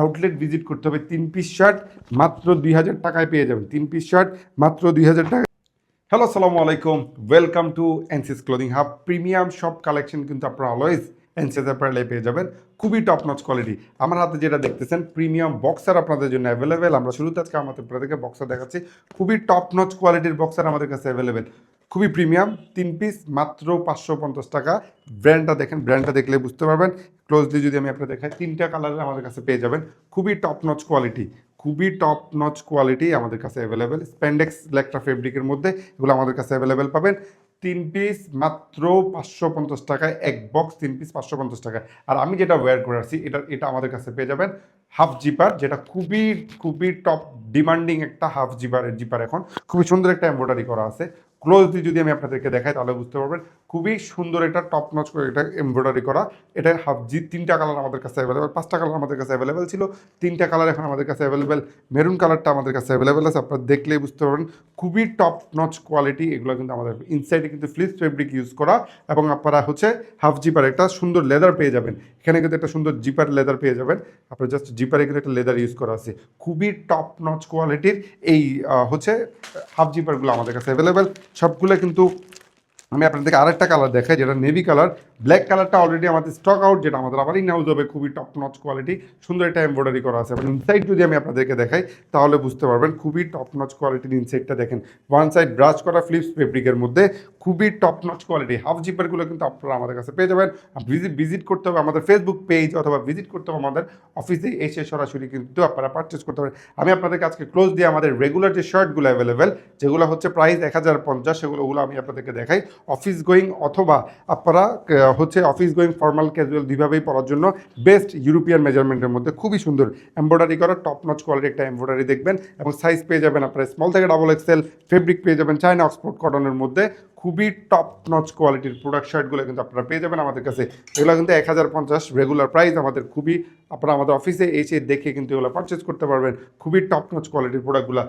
Outlet visit করতে হবে। তিন পিস শার্ট মাত্র দুই হাজার টাকায় পেয়ে যাবেন। তিন পিস শার্ট মাত্র দুই হাজার টাকা হ্যালো সালামু আলাইকুম। Welcome to NCS clothing hub premium সব কালেকশন কিন্তু আপনারা অলওয়েজ এনসিস অ্যাপারেলে পেয়ে যাবেন। খুবই টপ নচ কোয়ালিটি আমার হাতে যেটা দেখতেছেন প্রিমিয়াম বক্সার আপনাদের জন্য অ্যাভেলেবেল আমরা শুরুতে আজকে আমাদের আপনাদেরকে বক্সার দেখাচ্ছি। খুবই টপ নচ কোয়ালিটির বক্সার আমাদের কাছে অ্যাভেলেবেল খুবই প্রিমিয়াম তিন পিস মাত্র পাঁচশো পঞ্চাশ টাকা। ব্র্যান্ডটা দেখেন ব্র্যান্ডটা দেখলে বুঝতে পারবেন। ক্লোজলি যদি আমি আপনাদের দেখাই, তিনটা কালারের আমাদের কাছে পেয়ে যাবেন। খুবই টপ নচ কোয়ালিটি খুবই টপ নচ কোয়ালিটি আমাদের কাছে অ্যাভেলেবেল স্প্যান্ডেক্স একটা ফেব্রিকের মধ্যে এগুলো আমাদের কাছে অ্যাভেলেবেল পাবেন। তিন পিস মাত্র পাঁচশো পঞ্চাশ টাকায়, এক বক্স তিন পিস পাঁচশো পঞ্চাশ টাকায়। আর আমি যেটা ওয়্যার করে আসছি, এটা এটা আমাদের কাছে পেয়ে যাবেন হাফ জিপার যেটা খুবই খুবই টপ ডিমান্ডিং একটা হাফ জিপারের জিপার এখন। খুবই সুন্দর একটা এমব্রয়ডারি করা আছে। ক্লোজলি যদি আমি আপনাদেরকে দেখাই, তাহলে বুঝতে পারবেন খুবই সুন্দর এটা টপ নচ করে এটা এমব্রয়ডারি করা। এটা হাফ জি, তিনটা কালার আমাদের কাছে অ্যাভেলেবেল পাঁচটা কালার আমাদের কাছে অ্যাভেলেবেল ছিল। তিনটা কালার এখন আমাদের কাছে অ্যাভেলেবেল মেরুন কালারটা আমাদের কাছে অ্যাভেলেবেল আছে, আপনারা দেখলেই বুঝতে পারবেন। খুবই টপ নচ কোয়ালিটি এগুলো কিন্তু আমাদের ইনসাইডে কিন্তু ফ্লিস ফেব্রিক ইউজ করা এবং আপনারা হচ্ছে হাফ জিপার একটা সুন্দর লেদার পেয়ে যাবেন। এখানে কিন্তু একটা সুন্দর জিপার লেদার পেয়ে যাবেন। আপনার জাস্ট জিপারে কিন্তু একটা লেদার ইউজ করা আছে। খুবই টপ নচ কোয়ালিটির এই হচ্ছে হাফ জিপারগুলো আমাদের কাছে অ্যাভেলেবেল সবগুলো কিন্তু আমি আপনাদেরকে আরেকটা কালার দেখাই, যেটা নেভি কালার ব্ল্যাক কালারটা অলরেডি আমাদের স্টক আউট যেটা আমাদের আবার ইনহাউস হবে, খুবই টপ নচ কোয়ালিটি সুন্দর একটা এমব্রয়ডারি করা আছে। ইনসাইড যদি আমি আপনাদেরকে দেখাই, তাহলে বুঝতে পারবেন খুবই টপ নচ কোয়ালিটির ইনসাইডটা দেখেন। ওয়ান সাইড ব্রাশ করা ফ্লিপস ফেব্রিকের মধ্যে, খুবই টপ নচ কোয়ালিটি হাফ জিপারগুলো কিন্তু আপনারা আমাদের কাছে পেয়ে যাবেন। ভিজিট ভিজিট করতে হবে আমাদের ফেসবুক পেজ অথবা ভিজিট করতে হবে আমাদের অফিসে এসে সরাসরি কিন্তু আপনারা পারচেস করতে পারেন। আমি আপনাদেরকে আজকে ক্লোজ দিয়ে আমাদের রেগুলার যে শার্টগুলো অ্যাভেলেবেল যেগুলো হচ্ছে প্রাইস এক হাজার পঞ্চাশ সেগুলোগুলো আমি আপনাদেরকে দেখাই। অফিস গোয়িং অথবা আপনারা হচ্ছে অফিস গোয়িং ফর্মাল ক্যাজুয়াল দুইভাবেই পড়ার জন্য বেস্ট ইউরোপিয়ান মেজারমেন্টের মধ্যে। খুবই সুন্দর। এম্ব্রয়ডারি করা টপ নচ কোয়ালিটি একটা এম্ব্রয়ডারি দেখবেন এবং সাইজ পেয়ে যাবেন আপনারা স্মল থেকে ডাবল এক্সেল ফেব্রিক পেয়ে যাবেন চায়না অক্সফোর্ড কটনের মধ্যে। খুবই টপ নচ কোয়ালিটির প্রোডাক্ট শার্টগুলো কিন্তু আপনারা পেয়ে যাবেন আমাদের কাছে। এগুলো কিন্তু এক হাজার পঞ্চাশ রেগুলার প্রাইস আমাদের খুবই, আপনারা আমাদের অফিসে এসে দেখে কিন্তু এগুলো পারচেস করতে পারবেন। খুবই টপ নচ কোয়ালিটির প্রোডাক্টগুলো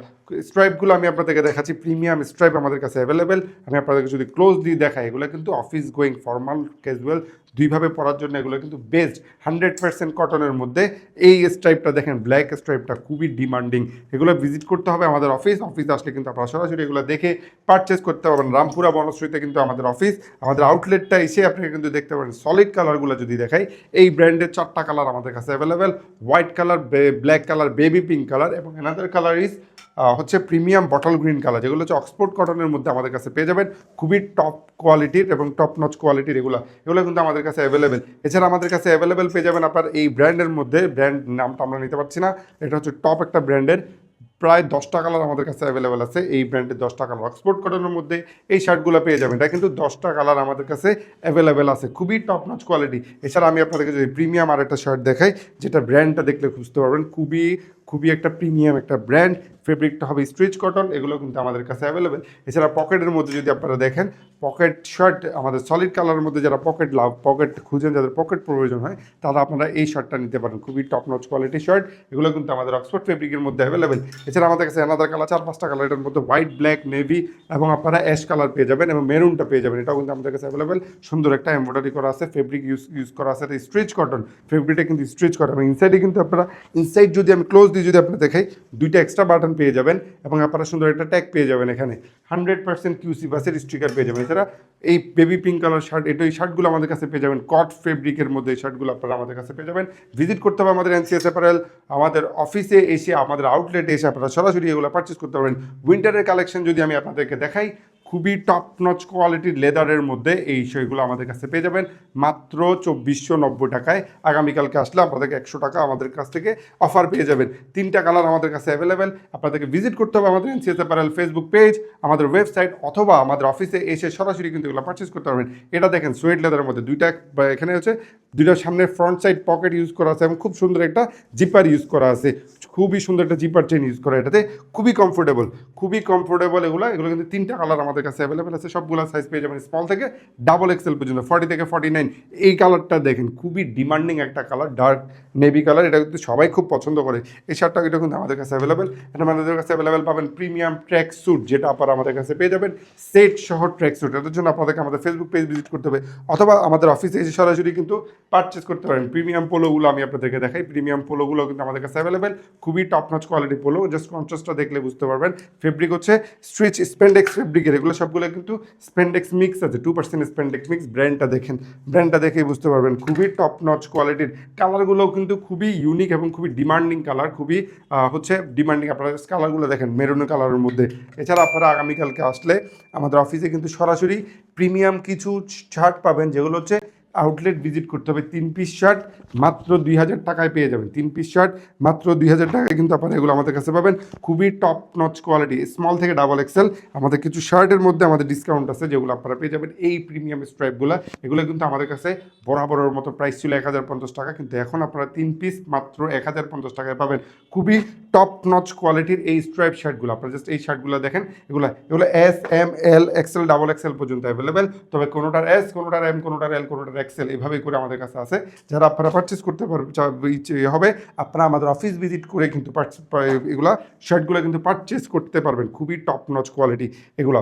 স্ট্রাইপগুলো আমি আপনাদেরকে দেখাচ্ছি প্রিমিয়াম স্ট্রাইপ আমাদের কাছে অ্যাভেলেবেল আমি আপনাদেরকে যদি ক্লোজলি দেখাই, এগুলো কিন্তু অফিস গোয়িং ফর্মাল ক্যাজুয়াল দুইভাবে পরার জন্য এগুলো কিন্তু বেস্ট হান্ড্রেড পার্সেন্ট কটনের মধ্যে। এই স্ট্রাইপটা দেখেন ব্ল্যাক স্ট্রাইপটা খুবই ডিমান্ডিং এগুলো ভিজিট করতে হবে আমাদের অফিস অফিস আসলে কিন্তু আপনারা সরাসরি এগুলো দেখে পারচেস করতে পারবেন। রামপুরা বনশ্রীতে কিন্তু আমাদের অফিস আমাদের আউটলেটটা এসে আপনি কিন্তু দেখতে পারেন। সলিড কালারগুলো যদি দেখাই, এই ব্র্যান্ডের চারটা কালার আমাদের কাছে available white colour black colour baby pink colour এবং এনাদার কালার ইজ হচ্ছে প্রিমিয়াম বটল গ্রিন কালার যেগুলো হচ্ছে অক্সফোর্ড কটনের মধ্যে আমাদের কাছে পেয়ে যাবেন। খুবই টপ কোয়ালিটির এবং টপ নচ কোয়ালিটির এগুলো। এগুলো কিন্তু আমাদের কাছে অ্যাভেলেবেল এছাড়া আমাদের কাছে অ্যাভেলেবেল পেয়ে যাবেন আপনার এই ব্র্যান্ডের মধ্যে। ব্র্যান্ড নামটা আমরা নিতে পারছি না। এটা হচ্ছে টপ একটা ব্র্যান্ডের প্রায় দশটা কালার আমাদের কাছে অ্যাভেলেবেল আছে এই ব্র্যান্ডের দশটা কালার অক্সফোর্ড কটনের মধ্যে এই শার্টগুলো পেয়ে যাবেন। এটা কিন্তু দশটা কালার আমাদের কাছে অ্যাভেলেবেল আছে। খুবই টপ নচ কোয়ালিটি এছাড়া আমি আপনাদেরকে যদি প্রিমিয়াম আর একটা শার্ট দেখাই, যেটা ব্র্যান্ডটা দেখলে বুঝতে পারবেন, খুবই খুবই একটা প্রিমিয়াম একটা ব্র্যান্ড ফেব্রিকটা হবে স্ট্রিচ কটন এগুলো কিন্তু আমাদের কাছে অ্যাভেলেবেল এছাড়া পকেটের মধ্যে যদি আপনারা দেখেন পকেট শার্ট আমাদের সলিড কালারের মধ্যে যারা পকেট লাভ পকেট খুঁজেন, যাদের পকেট প্রয়োজন হয়, তারা আপনারা এই শার্টটা নিতে পারেন। খুবই টপ নচ কোয়ালিটি শার্ট এগুলো কিন্তু আমাদের অক্সফোর্ড ফেব্রিকের মধ্যে অ্যাভেলেবেল এছাড়া আমাদের কাছে অ্যানাদার কালার চার পাঁচটা কালার এটার মধ্যে হোয়াইট ব্ল্যাক নেভি এবং আপনারা অ্যাশ কালার পেয়ে যাবেন এবং মেরুনটা পেয়ে যাবেন। এটাও কিন্তু আমাদের কাছে অ্যাভেলেবেল সুন্দর একটা এমব্রয়ডারি করা আছে ফেব্রিক ইউজ ইউজ করা আছে স্ট্রিচ কটন ফেব্রিকটা কিন্তু স্ট্রিচ এবং ইনসাইডে কিন্তু আপনারা ইনসাইড যদি আমি ক্লোজ দিয়ে যদি আপনারা দেখাই, দুইটা এক্সট্রা বাটন পেয়ে যাবেন এবং আপনারা সুন্দর একটা ট্যাগ পেয়ে যাবেন এখানে। হান্ড্রেড পার্সেন্ট কিউসি বাসের স্টিকার পেয়ে যাবেন। এছাড়া এই বেবি পিঙ্ক কালার শার্ট এটা এই শার্টগুলো আমাদের কাছে পেয়ে যাবেন। কট ফেব্রিকের মধ্যে এই শার্টগুলো আপনারা আমাদের কাছে পেয়ে যাবেন। ভিজিট করতে হবে আমাদের এনসিএস অ্যাপারেল আমাদের অফিসে এসে, আমাদের আউটলেটে এসে আপনারা সরাসরি এগুলো পারচেস করতে পারবেন। উইন্টারের কালেকশন যদি আমি আপনাদেরকে দেখাই খুবই টপ নচ কোয়ালিটির লেদারের মধ্যে এই সেইগুলো আমাদের কাছে পেয়ে যাবেন। মাত্র চব্বিশশো নব্বই টাকায়। আগামীকালকে আসলে আপনাদেরকে একশো টাকা আমাদের কাছ থেকে অফার পেয়ে যাবেন। তিনটা কালার আমাদের কাছে অ্যাভেলেবেল আপনাদেরকে ভিজিট করতে হবে আমাদের এনসিএস অ্যাপারেল ফেসবুক পেজ আমাদের ওয়েবসাইট অথবা আমাদের অফিসে এসে সরাসরি কিন্তু এগুলো পারচেস করতে পারবেন। এটা দেখেন সোয়েট লেদারের মধ্যে দুইটা, এখানে হচ্ছে দুইটা সামনে ফ্রন্ট সাইড পকেট ইউজ করা আছে এবং খুব সুন্দর একটা জিপার ইউজ করা আছে। খুবই সুন্দর একটা জিপার চেন ইউজ করা, এটাতে খুবই কমফোর্টেবল খুবই কমফোর্টেবল এগুলো। এগুলো কিন্তু তিনটা কালার আমাদের কাছে অ্যাভেলেবেল আছে, সবগুলো সাইজ পেয়ে যাবেন স্মল থেকে ডাবল এক্সেল পর্যন্ত ফর্টি থেকে ফর্টি নাইন এই কালারটা দেখেন, খুবই ডিমান্ডিং একটা কালার ডার্ক নেভি কালার এটা কিন্তু সবাই খুব পছন্দ করে। এই শার্টটা এটা কিন্তু আমাদের কাছে অ্যাভেলেবেল এটা আমাদের কাছে অ্যাভেলেবেল পাবেন প্রিমিয়াম ট্র্যাক স্যুট যেটা আপনারা আমাদের কাছে পেয়ে যাবেন। সেট সহ ট্র্যাক স্যুট এটার জন্য আপনাদেরকে আমাদের ফেসবুক পেজ ভিজিট করতে হবে, অথবা আমাদের অফিসে এসে সরাসরি কিন্তু পারচেস করতে পারেন। প্রিমিয়াম পোলোগুলো আমি আপনাদেরকে দেখাই। প্রিমিয়াম পোলোগুলো কিন্তু আমাদের কাছে অ্যাভেলেবেল খুবই top notch quality polo just কনট্রাস্টটা দেখলে বুঝতে পারবেন। ফেব্রিক হচ্ছে স্ট্রিচ স্পেন্ডেক্স ফেব্রিকের এগুলো সবগুলো কিন্তু স্পেন্ডেক্স মিক্স আছে। টু পার্সেন্ট স্পেন্ডেক্স মিক্স ব্র্যান্ডটা দেখেন। ব্র্যান্ডটা দেখেই বুঝতে পারবেন। খুবই টপ নচ কোয়ালিটির কালারগুলোও কিন্তু খুবই ইউনিক এবং খুবই ডিমান্ডিং কালার খুবই হচ্ছে ডিমান্ডিং আপনারা কালারগুলো দেখেন। মেরুন কালারের মধ্যে। এছাড়া আপনারা আগামীকালকে আসলে আমাদের অফিসে কিন্তু সরাসরি প্রিমিয়াম কিছু শার্ট পাবেন। যেগুলো হচ্ছে আউটলেট ভিজিট করতে হবে। তিন পিস শার্ট মাত্র দুই হাজার টাকায় পেয়ে যাবেন। তিন পিস শার্ট মাত্র দুই হাজার টাকায় কিন্তু আপনারা এগুলো আমাদের কাছে পাবেন। খুবই টপ নচ কোয়ালিটি স্মল থেকে ডাবল এক্সেল আমাদের কিছু শার্টের মধ্যে আমাদের ডিসকাউন্ট আছে যেগুলো আপনারা পেয়ে যাবেন। এই প্রিমিয়াম স্ট্রাইপগুলো এগুলো কিন্তু আমাদের কাছে বরাবরের মতো প্রাইস ছিল এক হাজার পঞ্চাশ টাকা। কিন্তু এখন আপনারা তিন পিস মাত্র এক হাজার পঞ্চাশ টাকায় পাবেন। খুবই টপ নচ কোয়ালিটির এই স্ট্রাইপ শার্টগুলো আপনারা জাস্ট এই শার্টগুলো দেখেন, এগুলো এগুলো S M L XL double XL পর্যন্ত অ্যাভেলেবেল তবে কোনোটার এস কোনোটার এম কোনোটার এল কোনোটার এক্সেল এভাবে করে আমাদের কাছে আছে। যারা আপনারা পারচেস করতে পারবে হবে, আপনারা আমাদের অফিস ভিজিট করে কিন্তু এগুলো শার্টগুলো কিন্তু পারচেস করতে পারবেন। খুবই টপ নচ কোয়ালিটি এগুলো।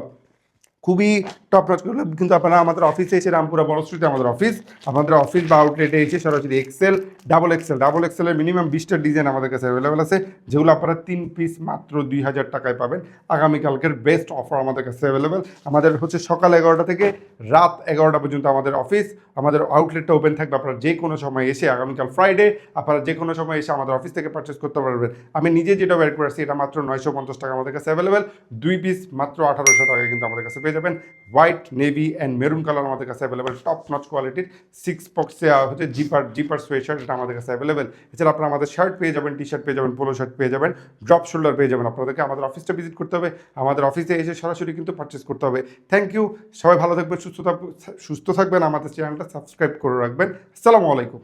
খুবই টপ করলে কিন্তু আপনারা আমাদের অফিসে এসে রামপুরা বড় স্ট্রিটে আমাদের অফিস আমাদের অফিস বা আউটলেটে এসে সরাসরি এক্সেল ডাবল এক্সেল ডাবল এক্সেলের মিনিমাম বিশটা ডিজাইন আমাদের কাছে অ্যাভেলেবেল আছে, যেগুলো আপনারা তিন পিস মাত্র দুই হাজার টাকায় পাবেন। আগামীকালকের বেস্ট অফার আমাদের কাছে অ্যাভেলেবেল আমাদের হচ্ছে সকাল এগারোটা থেকে রাত এগারোটা পর্যন্ত আমাদের অফিস আমাদের আউটলেটটা ওপেন থাকবে আপনারা যে কোনো সময় এসে আগামীকাল ফ্রাইডে আপনারা যে কোনো সময় এসে আমাদের অফিস থেকে পারচেস করতে পারবেন। আমি নিজে যেটা বের করে আসছি এটা মাত্র নয়শো পঞ্চাশ টাকা আমাদের কাছে অ্যাভেলেবেল দুই পিস মাত্র আঠারোশো টাকা কিন্তু আমাদের কাছে পেয়ে যাবেন। White, navy and maroon colour আমাদের কাছে অ্যাভেলেবেল টপ নচ কোয়ালিটির সিক্স পক্সে হচ্ছে জিপার জিপার সোয়েট শার্ট এটা আমাদের কাছে অ্যাভেলেবেল এছাড়া আপনারা আমাদের শার্ট পেয়ে যাবেন টি শার্ট পেয়ে যাবেন পোলো শার্ট পেয়ে যাবেন ড্রপ শোল্ডার পেয়ে যাবেন। আপনাদেরকে আমাদের অফিসটা ভিজিট করতে হবে। আমাদের অফিসে এসে সরাসরি কিন্তু পারচেস করতে হবে। থ্যাংক ইউ সবাই ভালো থাকবেন, সুস্থ সুস্থ থাকবেন। আমাদের চ্যানেলটা সাবস্ক্রাইব করে রাখবেন। আসসালামু আলাইকুম।